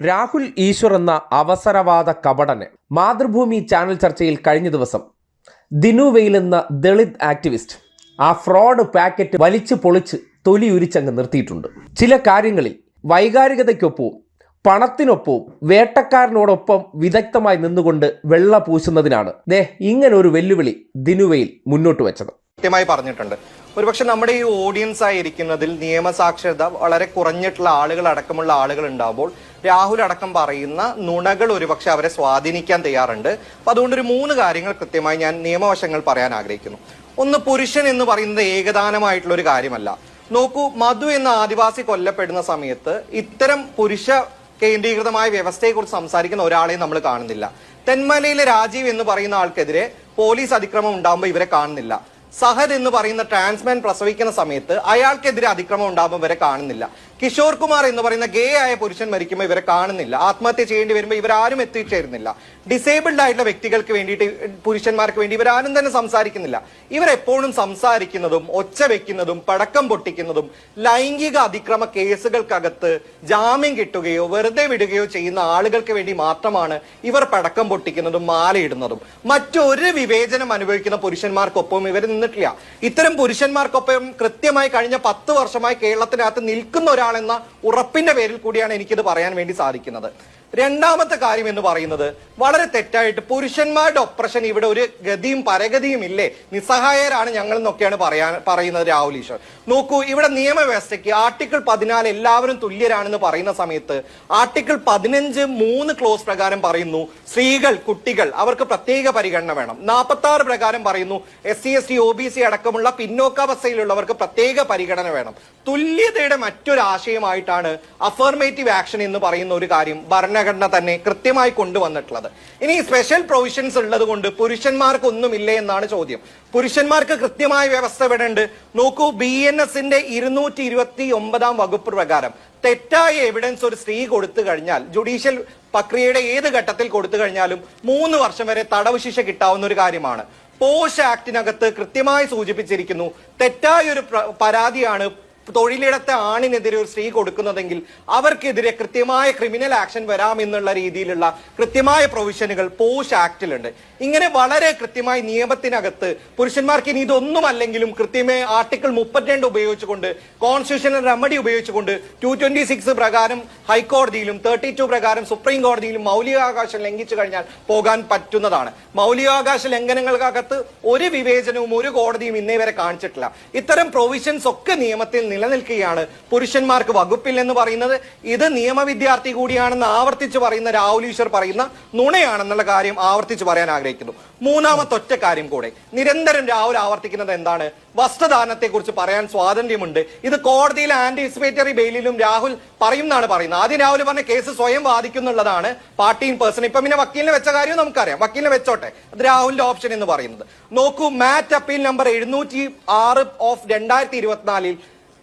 രാഹുൽ ഈശ്വർ എന്ന അവസരവാദ കപടന് മാതൃഭൂമി ചാനൽ ചർച്ചയിൽ കഴിഞ്ഞ ദിവസം ദിനു വെയിൽ എന്ന ദളിത് ആക്ടിവിസ്റ്റ് ആ ഫ്രോഡ് പാക്കറ്റ് വലിച്ചു പൊളിച്ച് തൊലി ഉരിച്ചങ്ങ് നിർത്തിയിട്ടുണ്ട്. ചില കാര്യങ്ങളിൽ വൈകാരികതയ്ക്കൊപ്പവും പണത്തിനൊപ്പവും വേട്ടക്കാരനോടൊപ്പം വിദഗ്ധമായി നിന്നുകൊണ്ട് വെള്ള പൂശുന്നതിനാണ് ദേ ഇങ്ങനെ ഒരു വെല്ലുവിളി ദിനുവയിൽ മുന്നോട്ട് വെച്ചത്. കൃത്യമായി പറഞ്ഞിട്ടുണ്ട്. ഒരുപക്ഷെ നമ്മുടെ ഈ ഓഡിയൻസ് ആയിരിക്കുന്നതിൽ നിയമസാക്ഷരത വളരെ കുറഞ്ഞിട്ടുള്ള ആളുകൾ അടക്കമുള്ള ആളുകൾ ഉണ്ടാകുമ്പോൾ രാഹുൽ അടക്കം പറയുന്ന നുണകൾ ഒരുപക്ഷെ അവരെ സ്വാധീനിക്കാൻ തയ്യാറുണ്ട്. അപ്പൊ അതുകൊണ്ട് ഒരു മൂന്ന് കാര്യങ്ങൾ കൃത്യമായി ഞാൻ നിയമവശങ്ങൾ പറയാൻ ആഗ്രഹിക്കുന്നു. ഒന്ന് പുരുഷൻ എന്ന് പറയുന്നത് ഏകദാനമായിട്ടുള്ള ഒരു കാര്യമല്ല. നോക്കൂ മധു എന്ന ആദിവാസി കൊല്ലപ്പെടുന്ന സമയത്ത് ഇത്തരം പുരുഷ കേന്ദ്രീകൃതമായ വ്യവസ്ഥയെക്കുറിച്ച് സംസാരിക്കുന്ന ഒരാളെ നമ്മൾ കാണുന്നില്ല. തെന്മലയിലെ രാജീവ് എന്ന് പറയുന്ന ആൾക്കെതിരെ പോലീസ് അതിക്രമം ഉണ്ടാകുമ്പോൾ ഇവരെ കാണുന്നില്ല. സഹദ് എന്ന് പറയുന്ന ട്രാൻസ്മാൻ പ്രസവിക്കുന്ന സമയത്ത് അയാൾക്കെതിരെ അതിക്രമം ഉണ്ടാകുമ്പോൾ ഇവരെ കാണുന്നില്ല. കിഷോർ കുമാർ എന്ന് പറയുന്ന ഗേ ആയ പുരുഷൻ മരിക്കുമ്പോൾ ഇവരെ കാണുന്നില്ല. ആത്മഹത്യ ചെയ്യേണ്ടി വരുമ്പോൾ ഇവരാരും എത്തിച്ചേരുന്നില്ല. ഡിസേബിൾഡ് ആയിട്ടുള്ള വ്യക്തികൾക്ക് വേണ്ടിയിട്ട് പുരുഷന്മാർക്ക് വേണ്ടി ഇവരാരും തന്നെ സംസാരിക്കുന്നില്ല. ഇവരെപ്പോഴും സംസാരിക്കുന്നതും ഒച്ച വെക്കുന്നതും പടക്കം പൊട്ടിക്കുന്നതും ലൈംഗിക അതിക്രമ കേസുകൾക്കകത്ത് ജാമ്യം കിട്ടുകയോ വെറുതെ വിടുകയോ ചെയ്യുന്ന ആളുകൾക്ക് വേണ്ടി മാത്രമാണ് ഇവർ പടക്കം പൊട്ടിക്കുന്നതും മാലയിടുന്നതും. മറ്റൊരു വിവേചനം അനുഭവിക്കുന്ന പുരുഷന്മാർക്കൊപ്പം ഇവർ നിന്നിട്ടില്ല. ഇത്തരം പുരുഷന്മാർക്കൊപ്പം കൃത്യമായി കഴിഞ്ഞ പത്ത് വർഷമായി കേരളത്തിനകത്ത് നിൽക്കുന്ന ഒരാളെന്ന ഉറപ്പിന്റെ പേരിൽ കൂടിയാണ് എനിക്കിത് പറയാൻ വേണ്ടി സാധിക്കുന്നത്. രണ്ടാമത്തെ കാര്യം എന്ന് പറയുന്നത് വളരെ തെറ്റായിട്ട് പുരുഷന്മാരുടെ ഒപ്രഷൻ ഇവിടെ ഒരു ഗതിയും പരഗതിയും ഇല്ലേ? നിസ്സഹായരാണ് ഞങ്ങൾ എന്നൊക്കെയാണ് പറയാൻ പറയുന്നത് രാഹുൽ ഈശ്വർ. നോക്കൂ ഇവിടെ നിയമവ്യവസ്ഥയ്ക്ക് ആർട്ടിക്കിൾ പതിനാല് എല്ലാവരും തുല്യരാണെന്ന് പറയുന്ന സമയത്ത് ആർട്ടിക്കിൾ പതിനഞ്ച് മൂന്ന് ക്ലോസ് പ്രകാരം പറയുന്നു സ്ത്രീകൾ കുട്ടികൾ അവർക്ക് പ്രത്യേക പരിഗണന വേണം. നാൽപ്പത്തി ആറ് പ്രകാരം പറയുന്നു S C S T O B C അടക്കമുള്ള പിന്നോക്കാവസ്ഥയിലുള്ളവർക്ക് പ്രത്യേക പരിഗണന വേണം. തുല്യതയുടെ മറ്റൊരു ആശയമായിട്ടാണ് അഫർമേറ്റീവ് ആക്ഷൻ എന്ന് പറയുന്ന ഒരു കാര്യം ഭരണഘടന തന്നെ കൃത്യമായി കൊണ്ടുവന്നിട്ടുള്ളത്. ഇനി സ്പെഷ്യൽ പ്രൊവിഷൻസ് ഉള്ളത് കൊണ്ട് പുരുഷന്മാർക്ക് ഒന്നുമില്ലേ എന്നാണ് ചോദ്യം. പുരുഷന്മാർക്ക് കൃത്യമായ വ്യവസ്ഥ ഇവിടെ നോക്കൂ ബി എൻ എസിന്റെ ഇരുന്നൂറ്റി ഇരുപത്തി ഒമ്പതാം വകുപ്പ് പ്രകാരം തെറ്റായ എവിഡൻസ് ഒരു സ്ത്രീ കൊടുത്തു കഴിഞ്ഞാൽ ജുഡീഷ്യൽ പ്രക്രിയയുടെ ഏത് ഘട്ടത്തിൽ കൊടുത്തു കഴിഞ്ഞാലും മൂന്ന് വർഷം വരെ തടവ് ശിക്ഷ കിട്ടാവുന്ന ഒരു കാര്യമാണ്. പോഷ് ആക്ടിനകത്ത് കൃത്യമായി സൂചിപ്പിച്ചിരിക്കുന്നു തെറ്റായ ഒരു പരാതിയാണ് തൊഴിലിടത്തെ ആണിനെതിരെ ഒരു സ്ത്രീ കൊടുക്കുന്നതെങ്കിൽ അവർക്കെതിരെ കൃത്യമായ ക്രിമിനൽ ആക്ഷൻ വരാമെന്നുള്ള രീതിയിലുള്ള കൃത്യമായ പ്രൊവിഷനുകൾ പോഷ് ആക്ടിലുണ്ട്. ഇങ്ങനെ വളരെ കൃത്യമായി നിയമത്തിനകത്ത് പുരുഷന്മാർക്ക് ഇനി ഇതൊന്നും അല്ലെങ്കിലും കൃത്യമായി ആർട്ടിക്കിൾ മുപ്പത്തിരണ്ട് ഉപയോഗിച്ചുകൊണ്ട് കോൺസ്റ്റിറ്റ്യൂഷണൽ റെമഡി ഉപയോഗിച്ചുകൊണ്ട് ടു ട്വന്റി സിക്സ് പ്രകാരം ഹൈക്കോടതിയിലും തേർട്ടി ടു പ്രകാരം സുപ്രീം കോടതിയിലും മൗലികാവകാശം ലംഘിച്ചു കഴിഞ്ഞാൽ പോകാൻ പറ്റുന്നതാണ്. മൗലികാവകാശ ലംഘനങ്ങൾക്കകത്ത് ഒരു വിവേചനവും ഒരു കോടതിയും ഇന്നേ വരെ കാണിച്ചിട്ടില്ല. ഇത്തരം പ്രൊവിഷൻസ് ഒക്കെ നിയമത്തിൽ നിലനിൽക്കുകയാണ്. പുരുഷന്മാർക്ക് വകുപ്പിൽ എന്ന് പറയുന്നത് ഇത് നിയമവിദ്യാർത്ഥി കൂടിയാണെന്ന് ആവർത്തിച്ച് പറയുന്ന രാഹുൽ ഈശ്വർ പറയുന്ന നുണയാണെന്നുള്ള കാര്യം ആവർത്തിച്ച് പറയാൻ ആഗ്രഹിക്കുന്നു. മൂന്നാമത്തെ ഒറ്റ കാര്യം കൂടെ. നിരന്തരം രാഹുൽ ആവർത്തിക്കുന്നത് എന്താണ്? വസ്ത്രദാനത്തെ കുറിച്ച് പറയാൻ സ്വാതന്ത്ര്യമുണ്ട്. ഇത് കോടതിയിലെ ആന്റിസിപ്പേറ്ററി ബെയിലിലും രാഹുൽ പറയുന്നതാണ് പറയുന്നത്. ആദ്യം രാഹുൽ പറഞ്ഞ കേസ് സ്വയം ബാധിക്കുന്നുള്ളതാണ് പാർട്ടി ഇൻ പേഴ്സൺ ഇപ്പൊ പിന്നെ വക്കീലിനെ വെച്ച കാര്യം നമുക്കറിയാം. വക്കീലിനെ വെച്ചോട്ടെ. അത് രാഹുലിന്റെ ഓപ്ഷൻ എന്ന് പറയുന്നത്. നോക്കൂ മാറ്റ് അപ്പീൽ നമ്പർ എഴുന്നൂറ്റി ആറ് ഓഫ് രണ്ടായിരത്തി ഇരുപത്തിനാലിൽ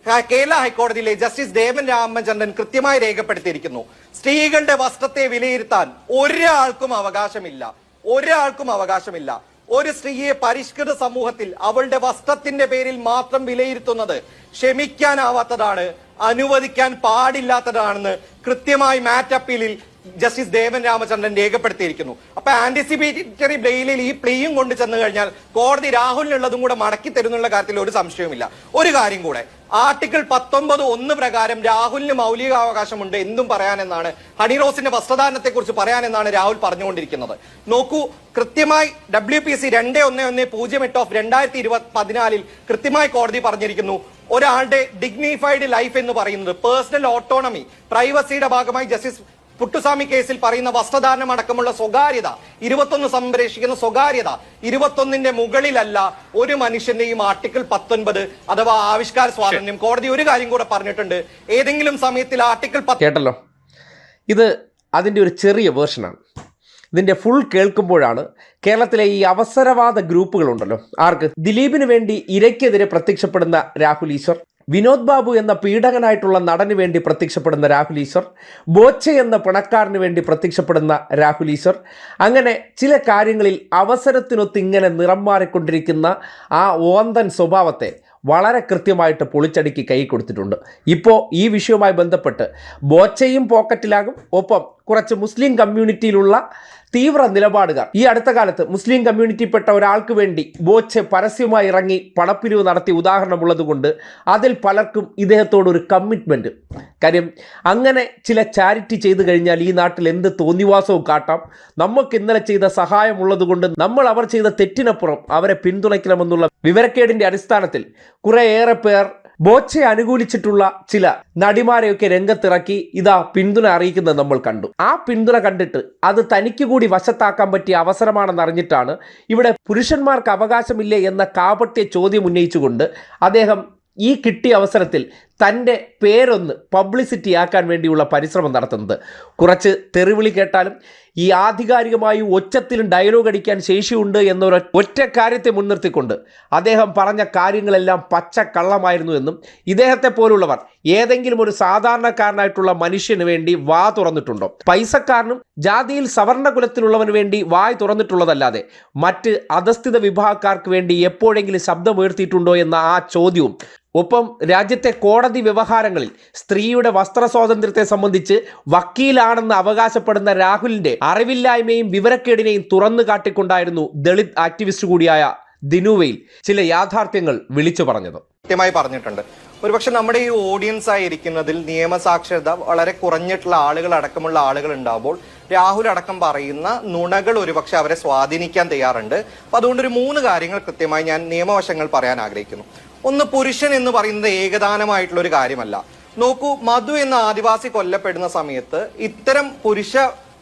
കേരള ഹൈക്കോടതിയിലെ ജസ്റ്റിസ് ദേവൻ രാമചന്ദ്രൻ കൃത്യമായി രേഖപ്പെടുത്തിയിരിക്കുന്നു. സ്ത്രീകളുടെ വസ്ത്രത്തെ വിലയിരുത്താൻ ഒരാൾക്കും അവകാശമില്ല. ഒരാൾക്കും അവകാശമില്ല. ഒരു സ്ത്രീയെ പരിഷ്കൃത സമൂഹത്തിൽ അവളുടെ വസ്ത്രത്തിന്റെ പേരിൽ മാത്രം വിലയിരുത്തുന്നത് ക്ഷമിക്കാനാവാത്തതാണ് അനുവദിക്കാൻ പാടില്ലാത്തതാണെന്ന് കൃത്യമായി മാറ്റ് അപ്പീലിൽ ജസ്റ്റിസ് ദേവൻ രാമചന്ദ്രൻ രേഖപ്പെടുത്തിയിരിക്കുന്നു. അപ്പൊ ആന്റിസിപ്പേറ്ററി ബെയിലിൽ ഈ പ്ലേയും കൊണ്ട് ചെന്ന് കഴിഞ്ഞാൽ കോടതി രാഹുലിനുള്ളതും കൂടെ മടക്കി തരുന്നുള്ള കാര്യത്തിൽ ഒരു സംശയവുമില്ല. ഒരു കാര്യം കൂടെ ആർട്ടിക്കിൾ പത്തൊമ്പത് ഒന്ന് പ്രകാരം രാഹുലിന് മൗലികാവകാശമുണ്ട്. എന്തും പറയാനെന്നാണ്. ഹണിറോസിന്റെ വസ്ത്രധാരണത്തെ കുറിച്ച് പറയാനെന്നാണ് രാഹുൽ പറഞ്ഞുകൊണ്ടിരിക്കുന്നത്. നോക്കൂ കൃത്യമായി ഡബ്ല്യു പി സി രണ്ട് ഒന്ന് ഒന്ന് പൂജ്യം എട്ട് ഓഫ് രണ്ടായിരത്തി ഇരുപത്തി പതിനാലിൽ കൃത്യമായി കോടതി പറഞ്ഞിരിക്കുന്നു. ഒരാളുടെ ഡിഗ്നിഫൈഡ് ലൈഫ് എന്ന് പറയുന്നത് പേഴ്സണൽ ഓട്ടോണമി പ്രൈവസിയുടെ ഭാഗമായി ജസ്റ്റിസ് പുട്ടുസ്വാമി കേസിൽ പറയുന്ന വസ്ത്രധാരണം അടക്കമുള്ള സ്വകാര്യത ഇരുപത്തൊന്ന് സംരക്ഷിക്കുന്ന സ്വകാര്യത ഇരുപത്തൊന്നിന്റെ മുകളിലല്ല ഒരു മനുഷ്യന്റെയും ആർട്ടിക്കിൾ പത്തൊൻപത് അഥവാ ആവിഷ്കാര സ്വാതന്ത്ര്യം. കോടതി ഒരു കാര്യം കൂടെ പറഞ്ഞിട്ടുണ്ട്. ഏതെങ്കിലും സമയത്തിൽ ആർട്ടിക്കിൾ കേട്ടല്ലോ. ഇത് അതിന്റെ ഒരു ചെറിയ വേർഷനാണ്. ഇതിന്റെ ഫുൾ കേൾക്കുമ്പോഴാണ് കേരളത്തിലെ ഈ അവസരവാദ ഗ്രൂപ്പുകളുണ്ടല്ലോ. ആർക്ക്? ദിലീപിന് വേണ്ടി ഇരയ്ക്കെതിരെ പ്രത്യക്ഷപ്പെടുന്ന രാഹുൽ ഈശ്വർ. വിനോദ് ബാബു എന്ന പീഡകനായിട്ടുള്ള നടന് വേണ്ടി പ്രത്യക്ഷപ്പെടുന്ന രാഹുൽ ഈശ്വർ ബോച്ച എന്ന പിണക്കാരന് വേണ്ടി പ്രത്യക്ഷപ്പെടുന്ന രാഹുൽ ഈശ്വർ അങ്ങനെ ചില കാര്യങ്ങളിൽ അവസരത്തിനൊത്ത് ഇങ്ങനെ നിറം മാറിക്കൊണ്ടിരിക്കുന്ന ആ ഓന്തൻ സ്വഭാവത്തെ വളരെ കൃത്യമായിട്ട് പൊളിച്ചടുക്കി കൈ കൊടുത്തിട്ടുണ്ട്. ഇപ്പോൾ ഈ വിഷയവുമായി ബന്ധപ്പെട്ട് ബോച്ചയും പോക്കറ്റിലാകും. ഒപ്പം കുറച്ച് മുസ്ലിം കമ്മ്യൂണിറ്റിയിലുള്ള തീവ്ര നിലപാടുകാർ. ഈ അടുത്ത കാലത്ത് മുസ്ലിം കമ്മ്യൂണിറ്റി പെട്ട ഒരാൾക്ക് വേണ്ടി ബോച്ചെ പരസ്യമായി ഇറങ്ങി പണപ്പിരിവ് നടത്തി ഉദാഹരണമുള്ളതുകൊണ്ട് അതിൽ പലർക്കും ഇദ്ദേഹത്തോട് ഒരു കമ്മിറ്റ്മെന്റ് കാര്യം അങ്ങനെ ചില ചാരിറ്റി ചെയ്തു കഴിഞ്ഞാൽ ഈ നാട്ടിൽ എന്ത് തോന്നിവാസവും കാട്ടാം. നമുക്ക് ഇന്നലെ ചെയ്ത സഹായമുള്ളതുകൊണ്ട് നമ്മൾ അവർ ചെയ്ത തെറ്റിനപ്പുറം അവരെ പിന്തുണയ്ക്കണമെന്നുള്ള വിവരക്കേടിന്റെ അടിസ്ഥാനത്തിൽ കുറേയേറെ പേർ ബോച്ചെ അനുകൂലിച്ചിട്ടുള്ള ചില നടിമാരെയൊക്കെ രംഗത്തിറക്കി ഇതാ പിന്തുണ അറിയിക്കുന്നത് നമ്മൾ കണ്ടു. ആ പിന്തുണ കണ്ടിട്ട് അത് തനിക്ക് കൂടി വശത്താക്കാൻ പറ്റിയ അവസരമാണെന്ന് അറിഞ്ഞിട്ടാണ് ഇവിടെ പുരുഷന്മാർക്ക് അവകാശമില്ലേ എന്ന കാപട്യ ചോദ്യം ഉന്നയിച്ചുകൊണ്ട് അദ്ദേഹം ഈ കിട്ടിയ അവസരത്തിൽ തന്റെ പേരൊന്ന് പബ്ലിസിറ്റി ആക്കാൻ വേണ്ടിയുള്ള പരിശ്രമം നടത്തുന്നത്. കുറച്ച് തെറിവിളി കേട്ടാലും ഈ ആധികാരികമായി ഒച്ചത്തിലും ഡയലോഗ് അടിക്കാൻ ശേഷിയുണ്ട് എന്നൊരു ഒറ്റ കാര്യത്തെ മുൻനിർത്തിക്കൊണ്ട് അദ്ദേഹം പറഞ്ഞ കാര്യങ്ങളെല്ലാം പച്ച കള്ളമായിരുന്നു എന്നും ഇദ്ദേഹത്തെ പോലുള്ളവർ ഏതെങ്കിലും ഒരു സാധാരണക്കാരനായിട്ടുള്ള മനുഷ്യന് വേണ്ടി വാ തുറന്നിട്ടുണ്ടോ? പൈസക്കാരനും ജാതിയിൽ സവർണ കുലത്തിലുള്ളവന് വേണ്ടി വായ് തുറന്നിട്ടുള്ളതല്ലാതെ മറ്റ് അധസ്ഥിത വിഭാഗക്കാർക്ക് വേണ്ടി എപ്പോഴെങ്കിലും ശബ്ദമുയർത്തിയിട്ടുണ്ടോ എന്ന ആ ചോദ്യവും ഒപ്പം രാജ്യത്തെ കോടതി വ്യവഹാരങ്ങളിൽ സ്ത്രീയുടെ വസ്ത്ര സ്വാതന്ത്ര്യത്തെ സംബന്ധിച്ച് വക്കീലാണെന്ന് അവകാശപ്പെടുന്ന രാഹുലിന്റെ അറിവില്ലായ്മയും വിവരക്കേടിനെയും തുറന്നു കാട്ടിക്കൊണ്ടായിരുന്നു ദളിത് ആക്ടിവിസ്റ്റ് കൂടിയായ ദിനുവയിൽ ചില യാഥാർത്ഥ്യങ്ങൾ വിളിച്ചു പറഞ്ഞത്. കൃത്യമായി പറഞ്ഞിട്ടുണ്ട്. ഒരുപക്ഷെ നമ്മുടെ ഈ ഓഡിയൻസ് ആയിരിക്കുന്നതിൽ നിയമസാക്ഷരത വളരെ കുറഞ്ഞിട്ടുള്ള ആളുകൾ അടക്കമുള്ള ആളുകൾ ഉണ്ടാവുമ്പോൾ രാഹുൽ അടക്കം പറയുന്ന നുണകൾ ഒരുപക്ഷെ അവരെ സ്വാധീനിക്കാൻ തയ്യാറുണ്ട്. അപ്പൊ അതുകൊണ്ട് ഒരു മൂന്ന് കാര്യങ്ങൾ കൃത്യമായി ഞാൻ നിയമവശങ്ങൾ പറയാൻ ആഗ്രഹിക്കുന്നു. ഒന്ന് പുരുഷൻ എന്ന് പറയുന്നത് ഏകദാനമായിട്ടുള്ള ഒരു കാര്യമല്ല. നോക്കൂ മധു എന്ന ആദിവാസി കൊല്ലപ്പെടുന്ന സമയത്ത് ഇത്തരം പുരുഷ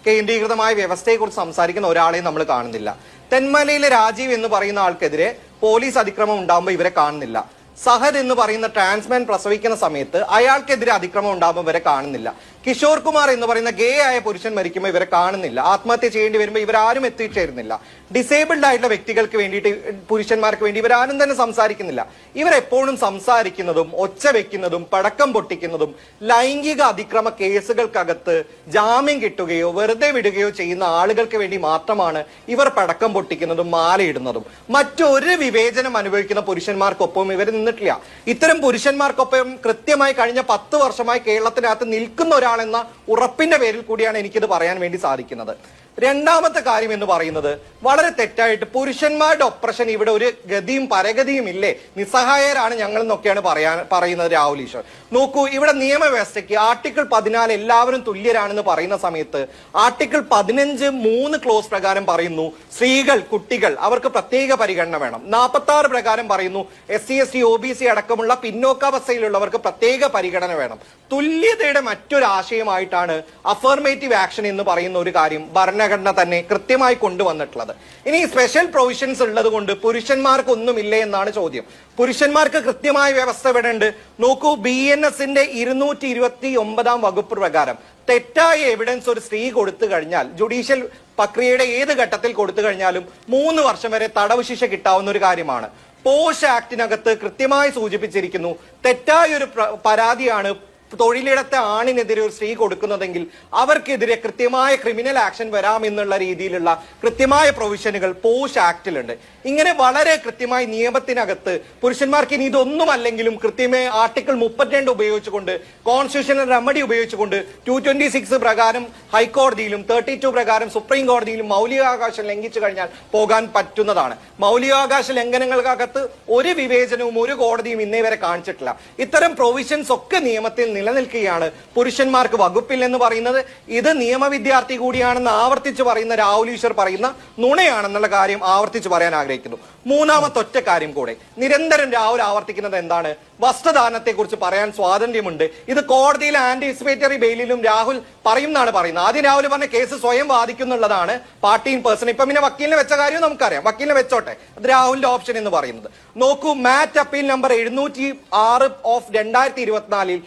കേന്ദ്രീകൃതമായ വ്യവസ്ഥയെക്കുറിച്ച് സംസാരിക്കുന്ന ഒരാളെ നമ്മൾ കാണുന്നില്ല. തെന്മലയിലെ രാജീവ് എന്ന് പറയുന്ന ആൾക്കെതിരെ പോലീസ് അതിക്രമം ഉണ്ടാകുമ്പോൾ ഇവരെ കാണുന്നില്ല. സഹദ് എന്ന് പറയുന്ന ട്രാൻസ്മാൻ പ്രസവിക്കുന്ന സമയത്ത് അയാൾക്കെതിരെ അതിക്രമം ഉണ്ടാകുമ്പോൾ ഇവരെ കാണുന്നില്ല. കിഷോർ കുമാർ എന്ന് പറയുന്ന ഗേ ആയ പുരുഷൻ മരിക്കുമ്പോൾ ഇവരെ കാണുന്നില്ല. ആത്മഹത്യ ചെയ്യേണ്ടി വരുമ്പോൾ ഇവരാരും എത്തിച്ചേരുന്നില്ല. ഡിസേബിൾഡ് ആയിട്ടുള്ള വ്യക്തികൾക്ക് വേണ്ടിയിട്ട് പുരുഷന്മാർക്ക് വേണ്ടി ഇവരാരും തന്നെ സംസാരിക്കുന്നില്ല. ഇവരെപ്പോഴും സംസാരിക്കുന്നതും ഒച്ച വെക്കുന്നതും പടക്കം പൊട്ടിക്കുന്നതും ലൈംഗിക അതിക്രമ കേസുകൾക്കകത്ത് ജാമ്യം കിട്ടുകയോ വെറുതെ വിടുകയോ ചെയ്യുന്ന ആളുകൾക്ക് വേണ്ടി മാത്രമാണ് ഇവർ പടക്കം പൊട്ടിക്കുന്നതും മാലയിടുന്നതും. മറ്റൊരു വിവേചനം അനുഭവിക്കുന്ന പുരുഷന്മാർക്കൊപ്പം ഇവർ നിന്നിട്ടില്ല. ഇത്തരം പുരുഷന്മാർക്കൊപ്പം കൃത്യമായി കഴിഞ്ഞ പത്ത് വർഷമായി കേരളത്തിനകത്ത് നിൽക്കുന്ന ഒരാളെന്ന ഉറപ്പിന്റെ പേരിൽ കൂടിയാണ് എനിക്കിത് പറയാൻ വേണ്ടി സാധിക്കുന്നത്. രണ്ടാമത്തെ കാര്യം എന്ന് പറയുന്നത് വളരെ തെറ്റായിട്ട് പുരുഷന്മാരുടെ ഒപ്രഷൻ ഇവിടെ ഒരു ഗതിയും പരഗതിയും ഇല്ലേ? നിസ്സഹായരാണ് ഞങ്ങൾ എന്നൊക്കെയാണ് പറയാൻ പറയുന്നത് രാഹുൽ ഈശ്വർ. നോക്കൂ ഇവിടെ നിയമവ്യവസ്ഥയ്ക്ക് ആർട്ടിക്കിൾ പതിനാല് എല്ലാവരും തുല്യരാണെന്ന് പറയുന്ന സമയത്ത് ആർട്ടിക്കിൾ പതിനഞ്ച് മൂന്ന് ക്ലോസ് പ്രകാരം പറയുന്നു സ്ത്രീകൾ കുട്ടികൾ അവർക്ക് പ്രത്യേക പരിഗണന വേണം. നാൽപ്പത്തി ആറ് പ്രകാരം പറയുന്നു S C S T O B C അടക്കമുള്ള പിന്നോക്കാവസ്ഥയിലുള്ളവർക്ക് പ്രത്യേക പരിഗണന വേണം. തുല്യതയുടെ മറ്റൊരു ആശയമായിട്ടാണ് അഫർമേറ്റീവ് ആക്ഷൻ എന്ന് പറയുന്ന ഒരു കാര്യം ഭരണഘടന തന്നെ കൃത്യമായി കൊണ്ടുവന്നിട്ടുള്ളത്. ഇനി സ്പെഷ്യൽ പ്രൊവിഷൻസ് ഉള്ളത് കൊണ്ട് പുരുഷന്മാർക്ക് ഒന്നുമില്ലേ എന്നാണ് ചോദ്യം. പുരുഷന്മാർക്ക് കൃത്യമായ വ്യവസ്ഥ ഇവിടെ നോക്കൂ ബി എൻ എസിന്റെ ഇരുന്നൂറ്റി ഇരുപത്തി ഒമ്പതാം വകുപ്പ് പ്രകാരം തെറ്റായ എവിഡൻസ് ഒരു സ്ത്രീ കൊടുത്തു കഴിഞ്ഞാൽ ജുഡീഷ്യൽ പ്രക്രിയയുടെ ഏത് ഘട്ടത്തിൽ കൊടുത്തു കഴിഞ്ഞാലും മൂന്ന് വർഷം വരെ തടവ് ശിക്ഷ കിട്ടാവുന്ന ഒരു കാര്യമാണ്. പോഷ് ആക്ടിനകത്ത് കൃത്യമായി സൂചിപ്പിച്ചിരിക്കുന്നു തെറ്റായ ഒരു പരാതിയാണ് തൊഴിലിടത്തെ ആണിനെതിരെ ഒരു സ്ത്രീ കൊടുക്കുന്നതെങ്കിൽ അവർക്കെതിരെ കൃത്യമായ ക്രിമിനൽ ആക്ഷൻ വരാമെന്നുള്ള രീതിയിലുള്ള കൃത്യമായ പ്രൊവിഷനുകൾ പോഷ് ആക്ടിലുണ്ട്. ഇങ്ങനെ വളരെ കൃത്യമായി നിയമത്തിനകത്ത് പുരുഷന്മാർക്ക് ഇനി ഇതൊന്നും അല്ലെങ്കിലും കൃത്യമായി ആർട്ടിക്കിൾ മുപ്പത്തിരണ്ട് ഉപയോഗിച്ചുകൊണ്ട് കോൺസ്റ്റിറ്റ്യൂഷണൽ റെമഡി ഉപയോഗിച്ചുകൊണ്ട് ടു ട്വന്റി സിക്സ് പ്രകാരം ഹൈക്കോടതിയിലും തേർട്ടി ടു പ്രകാരം സുപ്രീം കോടതിയിലും മൗലികാവകാശം ലംഘിച്ചു കഴിഞ്ഞാൽ പോകാൻ പറ്റുന്നതാണ്. മൗലികാവകാശ ലംഘനങ്ങൾക്കകത്ത് ഒരു വിവേചനവും ഒരു കോടതിയും ഇന്നേ വരെ കാണിച്ചിട്ടില്ല. ഇത്തരം പ്രൊവിഷൻസ് ഒക്കെ നിയമത്തിൽ നിലനിൽക്കുകയാണ്. പുരുഷന്മാർക്ക് വകുപ്പില്ലെന്ന് പറയുന്നത് ഇത് നിയമവിദ്യാർത്ഥി കൂടിയാണെന്ന് ആവർത്തിച്ച് പറയുന്ന രാഹുൽ ഈശ്വർ പറയുന്ന നുണയാണെന്നുള്ള കാര്യം ആവർത്തിച്ച് പറയാൻ ആഗ്രഹിക്കുന്നു. മൂന്നാമത്തെ ഒറ്റ കാര്യം കൂടെ. നിരന്തരം രാഹുൽ ആവർത്തിക്കുന്നത് എന്താണ്? വസ്ത്രദാനത്തെ കുറിച്ച് പറയാൻ സ്വാതന്ത്ര്യമുണ്ട്. ഇത് കോടതിയിലെ ആന്റിസിപ്പേറ്ററി ബെയിലിലും രാഹുൽ പറയുന്നതാണ് പറയുന്നത്. ആദ്യം രാഹുൽ പറഞ്ഞ കേസ് സ്വയം വാദിക്കുന്നുള്ളതാണ്. പാർട്ടി ഇൻ പേഴ്സൺ ഇപ്പൊ പിന്നെ വക്കീലിനെ വെച്ച കാര്യം നമുക്കറിയാം. വക്കീലിനെ വെച്ചോട്ടെ. അത് രാഹുലിന്റെ ഓപ്ഷൻ എന്ന് പറയുന്നത്. നോക്കൂ മാറ്റ് അപ്പീൽ നമ്പർ എഴുന്നൂറ്റി ആറ് ഓഫ് രണ്ടായിരത്തി ഇരുപത്തിനാലിൽ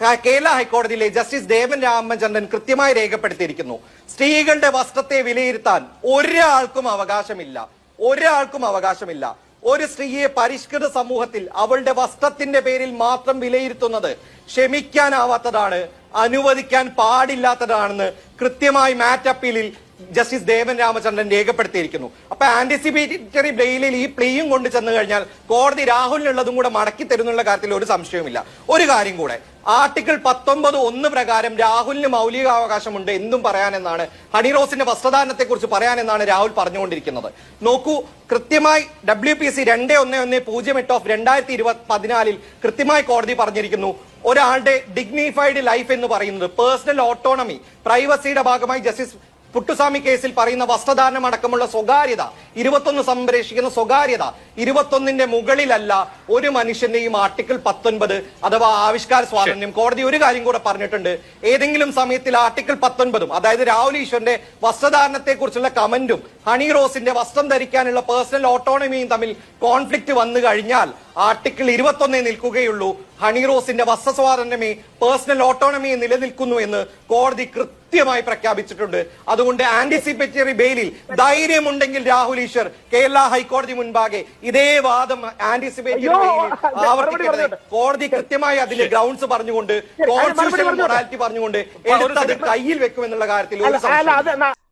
കേരള ഹൈക്കോടതിയിലെ ജസ്റ്റിസ് ദേവൻ രാമചന്ദ്രൻ കൃത്യമായി രേഖപ്പെടുത്തിയിരിക്കുന്നു. സ്ത്രീകളുടെ വസ്ത്രത്തെ വിലയിരുത്താൻ ഒരാൾക്കും അവകാശമില്ല. ഒരാൾക്കും അവകാശമില്ല. ഒരു സ്ത്രീയെ പരിഷ്കൃത സമൂഹത്തിൽ അവളുടെ വസ്ത്രത്തിന്റെ പേരിൽ മാത്രം വിലയിരുത്തുന്നത് ക്ഷമിക്കാനാവാത്തതാണ് അനുവദിക്കാൻ പാടില്ലാത്തതാണെന്ന് കൃത്യമായി മാറ്റ് അപ്പീലിൽ ജസ്റ്റിസ് ദേവൻ രാമചന്ദ്രൻ രേഖപ്പെടുത്തിയിരിക്കുന്നു. അപ്പൊ ആന്റിസിപ്പേറ്ററി ബെയിലിൽ ഈ പ്ലീയും കൊണ്ട് ചെന്ന് കഴിഞ്ഞാൽ കോടതി രാഹുലിനുള്ളതും കൂടെ മടക്കി തരുന്നുള്ള കാര്യത്തിൽ ഒരു സംശയവുമില്ല. ഒരു കാര്യം കൂടെ ആർട്ടിക്കിൾ പത്തൊമ്പത് ഒന്ന് പ്രകാരം രാഹുലിന് മൗലികാവകാശമുണ്ട് എന്തും പറയാനെന്നാണ് ഹണിറോസിന്റെ വസ്ത്രദാനത്തെ കുറിച്ച് പറയാനെന്നാണ് രാഹുൽ പറഞ്ഞുകൊണ്ടിരിക്കുന്നത്. നോക്കൂ കൃത്യമായി ഡബ്ല്യു പി സി രണ്ട് ഒന്ന് ഒന്ന് പൂജ്യം എട്ട് ഓഫ് രണ്ടായിരത്തി ഇരുപത്തി പതിനാലിൽ കൃത്യമായി കോടതി പറഞ്ഞിരിക്കുന്നു ഒരാളുടെ ഡിഗ്നിഫൈഡ് ലൈഫ് എന്ന് പറയുന്നത് പേഴ്സണൽ ഓട്ടോണമി പ്രൈവസിയുടെ ഭാഗമായി ജസ്റ്റിസ് പുട്ടുസ്വാമി കേസിൽ പറയുന്ന വസ്ത്രധാരണം അടക്കമുള്ള സ്വകാര്യത ഇരുപത്തൊന്ന് സംരക്ഷിക്കുന്ന സ്വകാര്യത ഇരുപത്തൊന്നിന്റെ മുകളിലല്ല ഒരു മനുഷ്യന്റെയും ആർട്ടിക്കിൾ പത്തൊൻപത് അഥവാ ആവിഷ്കാര സ്വാതന്ത്ര്യം. കോടതി ഒരു കാര്യം കൂടെ പറഞ്ഞിട്ടുണ്ട്. ഏതെങ്കിലും സമയത്തിൽ ആർട്ടിക്കിൾ പത്തൊൻപതും അതായത് രാഹുൽ ഈശ്വറിന്റെ വസ്ത്രധാരണത്തെ കുറിച്ചുള്ള കമന്റും ഹണി റോസിന്റെ വസ്ത്രം ധരിക്കാനുള്ള പേഴ്സണൽ ഓട്ടോണമിയും തമ്മിൽ കോൺഫ്ലിക്ട് വന്നു കഴിഞ്ഞാൽ ആർട്ടിക്കിൾ ഇരുപത്തൊന്നേ നിൽക്കുകയുള്ളൂ. ഹണി റോസിന്റെ വസ്ത്രസ്വാതന്ത്ര്യമേ പേഴ്സണൽ ഓട്ടോണമി നിലനിൽക്കുന്നു എന്ന് കോടതി കൃത്യമായി പ്രഖ്യാപിച്ചിട്ടുണ്ട്. അതുകൊണ്ട് ആന്റിസിപ്പേറ്ററി ബെയിലിൽ ധൈര്യമുണ്ടെങ്കിൽ രാഹുൽ ഈശ്വർ കേരള ഹൈക്കോടതി മുൻപാകെ ഇതേ വാദം ആന്റിസിപ്പേറ്ററി ബെയിലിൽ ആവർത്തിക്കരുത് കോടതി കൃത്യമായി അതിന്റെ ഗ്രൗണ്ട്സ് പറഞ്ഞുകൊണ്ട് കോൺസ്റ്റിറ്റ്യൂഷണൽ. മൊറാലിറ്റി പറഞ്ഞുകൊണ്ട് എടുത്തത് കയ്യിൽ വെക്കുമെന്നുള്ള കാര്യത്തിൽ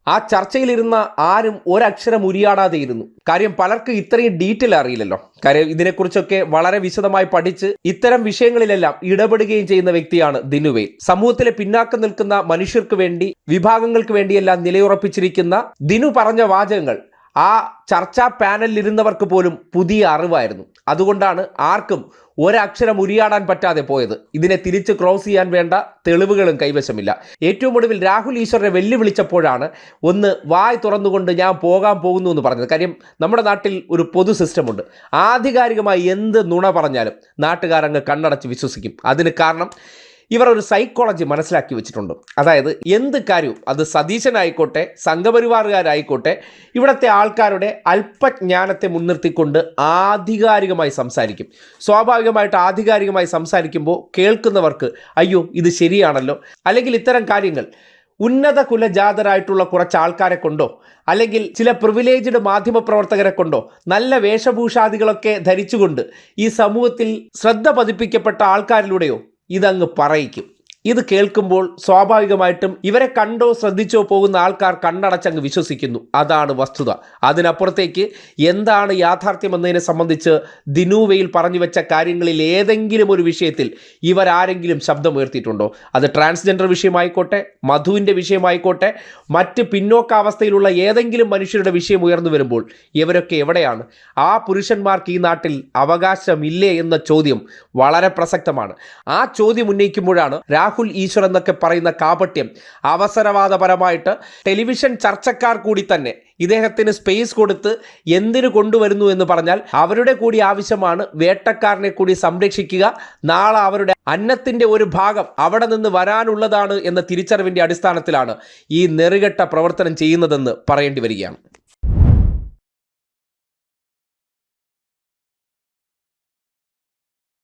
ആ ചർച്ചയിലിരുന്ന ആരും ഒരക്ഷരം ഉരിയാടാതെ ഇരുന്നു കാര്യം പലർക്കും ഇത്രയും ഡീറ്റെയിൽ അറിയില്ലല്ലോ. കാര്യം ഇതിനെക്കുറിച്ചൊക്കെ വളരെ വിശദമായി പഠിച്ച് ഇത്തരം വിഷയങ്ങളിലെല്ലാം ഇടപെടുകയും ചെയ്യുന്ന വ്യക്തിയാണ് ദിനുവേൽ സമൂഹത്തിലെ പിന്നാക്കം നിൽക്കുന്ന മനുഷ്യർക്ക് വേണ്ടി വിഭാഗങ്ങൾക്ക് വേണ്ടിയെല്ലാം നിലയുറപ്പിച്ചിരിക്കുന്ന ദിനു പറഞ്ഞ വാചകങ്ങൾ ആ ചർച്ചാ പാനലിൽ ഇരുന്നവർക്ക് പോലും പുതിയ അറിവായിരുന്നു. അതുകൊണ്ടാണ് ആർക്കും ഒരക്ഷരം ഉരിയാടാൻ പറ്റാതെ പോയത്. ഇതിനെ തിരിച്ച് ക്രോസ് ചെയ്യാൻ വേണ്ട തെളിവുകളും കൈവശമില്ല. ഏറ്റവും ഒടുവിൽ രാഹുൽ ഈശ്വരനെ വെല്ലുവിളിച്ചപ്പോഴാണ് ഒന്ന് വായ് തുറന്നുകൊണ്ട് ഞാൻ പോകാൻ പോകുന്നു എന്ന് പറഞ്ഞത്. കാര്യം നമ്മുടെ നാട്ടിൽ ഒരു പൊതു സിസ്റ്റമുണ്ട്. ആധികാരികമായി എന്ത് നുണ പറഞ്ഞാലും നാട്ടുകാരങ്ങ് കണ്ണടച്ച് വിശ്വസിക്കും. അതിന് കാരണം ഇവർ ഒരു സൈക്കോളജി മനസ്സിലാക്കി വെച്ചിട്ടുണ്ട്. അതായത് എന്ത് കാര്യവും അത് സതീശനായിക്കോട്ടെ സംഘപരിവാറുകാരായിക്കോട്ടെ ഇവിടുത്തെ ആൾക്കാരുടെ അല്പജ്ഞാനത്തെ മുൻനിർത്തിക്കൊണ്ട് ആധികാരികമായി സംസാരിക്കും. സ്വാഭാവികമായിട്ട് ആധികാരികമായി സംസാരിക്കുമ്പോൾ കേൾക്കുന്നവർക്ക് അയ്യോ ഇത് ശരിയാണല്ലോ. അല്ലെങ്കിൽ ഇത്തരം കാര്യങ്ങൾ ഉന്നത കുലജാതരായിട്ടുള്ള കുറച്ച് ആൾക്കാരെ കൊണ്ടോ അല്ലെങ്കിൽ ചില പ്രിവിലേജ്ഡ് മാധ്യമപ്രവർത്തകരെ കൊണ്ടോ നല്ല വേഷഭൂഷാദികളൊക്കെ ധരിച്ചുകൊണ്ട് ഈ സമൂഹത്തിൽ ശ്രദ്ധ പതിപ്പിക്കപ്പെട്ട ആൾക്കാരിലൂടെയോ ഇതങ്ങ് പറയിക്കും. ഇത് കേൾക്കുമ്പോൾ സ്വാഭാവികമായിട്ടും ഇവരെ കണ്ടോ ശ്രദ്ധിച്ചോ പോകുന്ന ആൾക്കാർ കണ്ണടച്ചങ്ങ് വിശ്വസിക്കുന്നു. അതാണ് വസ്തുത. അതിനപ്പുറത്തേക്ക് എന്താണ് യാഥാർത്ഥ്യം എന്നതിനെ സംബന്ധിച്ച് ദിനൂവയിൽ പറഞ്ഞു വെച്ച കാര്യങ്ങളിൽ ഏതെങ്കിലും ഒരു വിഷയത്തിൽ ഇവരാരെങ്കിലും ശബ്ദമുയർത്തിയിട്ടുണ്ടോ? അത് ട്രാൻസ്ജെൻഡർ വിഷയമായിക്കോട്ടെ മധുവിന്റെ വിഷയമായിക്കോട്ടെ മറ്റ് പിന്നോക്കാവസ്ഥയിലുള്ള ഏതെങ്കിലും മനുഷ്യരുടെ വിഷയം ഉയർന്നു വരുമ്പോൾ ഇവരൊക്കെ എവിടെയാണ്? ആ പുരുഷന്മാർക്ക് ഈ നാട്ടിൽ അവകാശമില്ലേ എന്ന ചോദ്യം വളരെ പ്രസക്തമാണ്. ആ ചോദ്യം ഉന്നയിക്കുമ്പോഴാണ് രാഹുൽ ഈശ്വർ എന്നൊക്കെ പറയുന്ന കാപട്യം അവസരവാദപരമായിട്ട് ടെലിവിഷൻ ചർച്ചക്കാർ കൂടി തന്നെ ഇദ്ദേഹത്തിന് സ്പേസ് കൊടുത്ത് എന്തിനു കൊണ്ടുവരുന്നു എന്ന് പറഞ്ഞാൽ അവരുടെ കൂടി ആവശ്യമാണ് വേട്ടക്കാരനെ കൂടി സംരക്ഷിക്കുക. നാളെ അവരുടെ അന്നത്തിന്റെ ഒരു ഭാഗം അവിടെ നിന്ന് വരാനുള്ളതാണ് എന്ന തിരിച്ചറിവിന്റെ അടിസ്ഥാനത്തിലാണ് ഈ നെറുകെട്ട പ്രവർത്തനം ചെയ്യുന്നതെന്ന് പറയേണ്ടി വരികയാണ്.